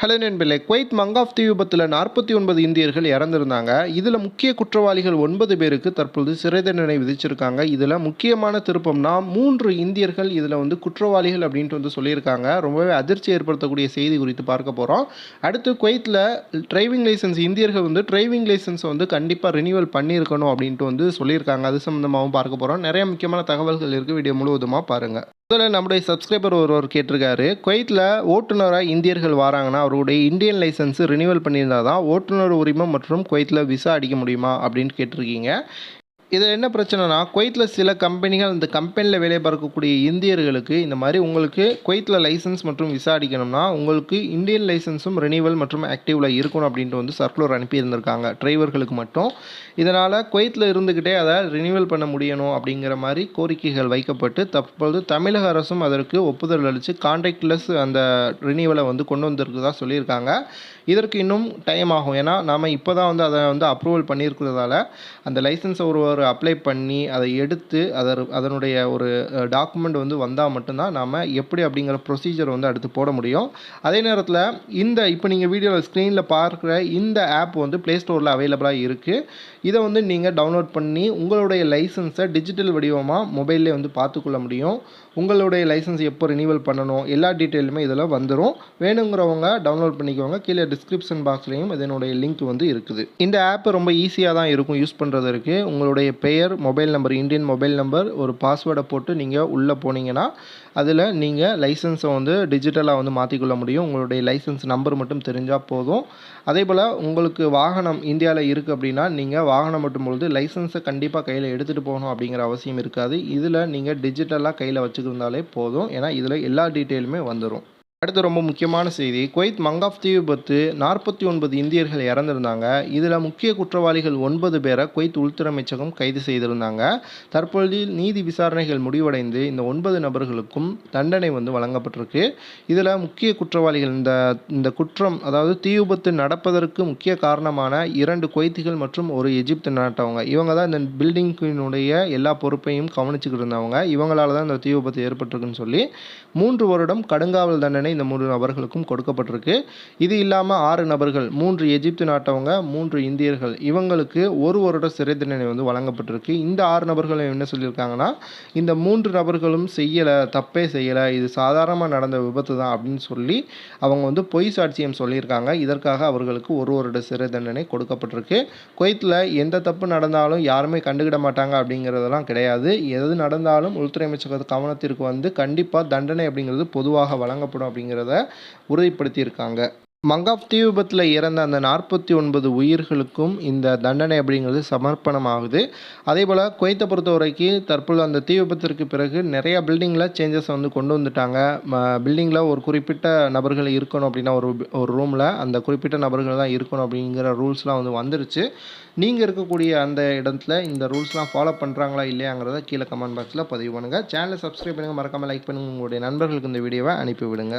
Hello நண்பர்களே Kuwait Mangaf தீ விபத்தில் நாற்பத்தி ஒன்பது இந்தியர்கள் இறந்திருந்தாங்க. இதில் முக்கிய குற்றவாளிகள் ஒன்பது பேருக்கு தற்பொழுது சிறை தண்டனை விதிச்சிருக்காங்க. இதில் முக்கியமான திருப்பம்னா மூன்று இந்தியர்கள் இதில் வந்து குற்றவாளிகள் அப்படின்ட்டு வந்து சொல்லியிருக்காங்க. ரொம்பவே அதிர்ச்சி ஏற்படுத்தக்கூடிய செய்தி குறித்து பார்க்க போகிறோம் அடுத்து குவைத்தில் டிரைவிங் லைசன்ஸ் இந்தியர்கள் வந்து டிரைவிங் லைசன்ஸை வந்து கண்டிப்பாக ரினியூவல் பண்ணியிருக்கணும் அப்படின்ட்டு வந்து சொல்லியிருக்காங்க. அது சம்மந்தமாகவும் பார்க்க போகிறோம் நிறைய முக்கியமான தகவல்கள் இருக்குது வீடியோ முழுவதுமாக பாருங்கள் முதல்ல நம்முடைய சப்ஸ்கிரைபர் ஒருவர் கேட்டிருக்காரு. குவைத்தில் ஓட்டுநராக இந்தியர்கள் வராங்கன்னா அவருடைய இந்தியன் லைசன்ஸ் ரினியூவல் பண்ணியிருந்தா தான் ஓட்டுநர் உரிமம் மற்றும் குவைத்தில் விசா அடிக்க முடியுமா அப்படின்னு கேட்டிருக்கீங்க. இதில் என்ன பிரச்சனைனா குவைத்தில் சில கம்பெனிகள் இந்த கம்பெனியில் வேலை பார்க்கக்கூடிய இந்தியர்களுக்கு இந்த மாதிரி உங்களுக்கு குவைத்தில் லைசன்ஸ் மற்றும் விசா அடிக்கணும்னா உங்களுக்கு இந்தியன் லைசன்ஸும் ரினியூவல் மற்றும் ஆக்டிவில் இருக்கணும் அப்படின்ட்டு வந்து சர்க்குலர் அனுப்பியிருந்திருக்காங்க டிரைவர்களுக்கு மட்டும். இதனால் குவைத்தில் இருந்துக்கிட்டே அதை ரினியூவல் பண்ண முடியணும் அப்படிங்கிற மாதிரி கோரிக்கைகள் வைக்கப்பட்டு தற்பொழுது தமிழக அரசும் அதற்கு ஒப்புதல் அளித்து கான்ட்ராக்ட்லெஸ் அந்த ரினியூவலை வந்து கொண்டு வந்திருக்கிறதா சொல்லியிருக்காங்க. இதற்கு இன்னும் டைம் ஆகும். ஏன்னா நாம் இப்போ தான் வந்து அதை வந்து அப்ரூவல் பண்ணியிருக்கிறதால அந்த லைசன்ஸை ஒருவர் அப்ளை பண்ணி அதை எடுத்து அதர் அதனுடைய ஒரு டாக்குமெண்ட் வந்து வந்தால் மட்டும்தான் நாம் எப்படி அப்படிங்கிற ப்ரொசீஜர் வந்து அடுத்து போட முடியும். அதே நேரத்தில் இந்த இப்போ நீங்கள் வீடியோவில் ஸ்க்ரீனில் பார்க்குற இந்த ஆப் வந்து ப்ளே ஸ்டோரில் அவைலபிளாக இருக்குது இதை வந்து நீங்கள் டவுன்லோட் பண்ணி உங்களுடைய லைசன்ஸை டிஜிட்டல் வடிவமாக மொபைல்லே வந்து பார்த்துக்கொள்ள முடியும். உங்களுடைய லைசன்ஸ் எப்போ ரினியூவல் பண்ணணும் எல்லா டீட்டெயிலுமே இதில் வந்துடும் வேணுங்கிறவங்க டவுன்லோட் பண்ணிக்கோங்க. கீழே டிஸ்கிரிப்ஷன் பாக்ஸ்லேயும் இதனுடைய லிங்க் வந்து இருக்குது. இந்த ஆப் ரொம்ப ஈஸியாக தான் இருக்கும் யூஸ் பண்ணுறதுக்கு உங்களுடைய பெயர் mobile number Indian mobile number ஒரு பாஸ்வேர்டை போட்டு நீங்கள் உள்ளே போனீங்கன்னா அதில் நீங்கள் லைசன்ஸை வந்து டிஜிட்டலாக வந்து மாற்றிக்கொள்ள முடியும். உங்களுடைய லைசன்ஸ் நம்பர் மட்டும் தெரிஞ்சால் போதும். அதே போல் உங்களுக்கு வாகனம் இந்தியாவில் இருக்குது அப்படின்னா நீங்கள் வாகனம் மட்டும் பொழுது லைசன்ஸை கண்டிப்பாக கையில் எடுத்துகிட்டு போகணும் அப்படிங்கிற அவசியம் இருக்காது. இதில் நீங்கள் டிஜிட்டலாக கையில் வச்சுக்கிருந்தாலே போதும். ஏன்னா இதில் எல்லா டீட்டெயிலுமே வந்துடும் அடுத்து ரொம்ப முக்கியமான செய்தி. குவைத் மங்காஃப் தீ விபத்து நாற்பத்தி ஒன்பது இந்தியர்கள் இறந்திருந்தாங்க. இதில் முக்கிய குற்றவாளிகள் ஒன்பது பேரை குவைத் உள்துறை அமைச்சகம் கைது செய்திருந்தாங்க. தற்பொழுது நீதி விசாரணைகள் முடிவடைந்து இந்த ஒன்பது நபர்களுக்கும் தண்டனை வந்து வழங்கப்பட்டிருக்கு. இதில் முக்கிய குற்றவாளிகள் இந்த இந்த குற்றம் அதாவது தீ விபத்து நடப்பதற்கு முக்கிய காரணமான இரண்டு குவைத்திகள் மற்றும் ஒரு எஜிப்து நாட்டவங்க. இவங்க தான் இந்த பில்டிங்கினுடைய எல்லா பொறுப்பையும் கவனிச்சுக்கிட்டு இருந்தவங்க. இவங்களால தான் இந்த தீ விபத்து ஏற்பட்டிருக்குன்னு சொல்லி மூன்று வருடம் கடுங்காவல் தண்டனை இந்த மூன்று நபர்களுக்கும் கொடுக்கப்பட்டிருக்கு. இது இல்லாமல் ஆறு நபர்கள் மூன்று எஜிப்து நாட்டவங்க மூன்று இந்தியர்கள் இவங்களுக்கு ஒரு வருட சிறை தண்டனை வந்து வழங்கப்பட்டிருக்கு. இந்த ஆறு நபர்களும் என்ன சொல்லியிருக்காங்கன்னா இந்த மூன்று நபர்களும் செய்யலை தப்பே செய்யலை இது சாதாரணமாக நடந்த விபத்து தான் அப்படின்னு சொல்லி அவங்க வந்து பொய் சாட்சியம் சொல்லியிருக்காங்க. இதற்காக அவர்களுக்கு ஒரு வருட சிறை தண்டனை கொடுக்கப்பட்டிருக்கு. குவைத்தில் எந்த தப்பு நடந்தாலும் யாருமே கண்டுக்கிட மாட்டாங்க அப்படிங்கிறதெல்லாம் கிடையாது. எது நடந்தாலும் உள்துறை அமைச்சக கவனத்திற்கு வந்து கண்டிப்பாக தண்டனை அப்படிங்கிறது பொதுவாக வழங்கப்படும் அப்படிங்கிறத உறுதிப்படுத்தியிருக்காங்க. மங்காப் தீ விபத்தில் இறந்த அந்த நாற்பத்தி ஒன்பது உயிர்களுக்கும் இந்த தண்டனை அப்படிங்கிறது சமர்ப்பணமாகுது. அதே போல் குவைத்தை பொறுத்த வரைக்கும் தற்போது அந்த தீ விபத்திற்கு பிறகு நிறையா பில்டிங்கில் சேஞ்சஸ் வந்து கொண்டு வந்துட்டாங்க. பில்டிங்கில் ஒரு குறிப்பிட்ட நபர்கள் இருக்கணும் அப்படின்னா ஒரு ஒரு ரூமில் அந்த குறிப்பிட்ட நபர்கள் தான் இருக்கணும் அப்படிங்கிற ரூல்ஸ்லாம் வந்து வந்துருச்சு. நீங்கள் இருக்கக்கூடிய அந்த இடத்துல இந்த ரூல்ஸ்லாம் ஃபாலோ பண்ணுறாங்களா இல்லையாங்கிறத கீழே கமெண்ட் பாக்ஸில் பதிவு பண்ணுங்கள் சேனலை சப்ஸ்கிரைப் பண்ணுங்கள் மறக்காமல் லைக் பண்ணுங்கள் உங்களுடைய நண்பர்களுக்கு இந்த வீடியோவை அனுப்பிவிடுங்க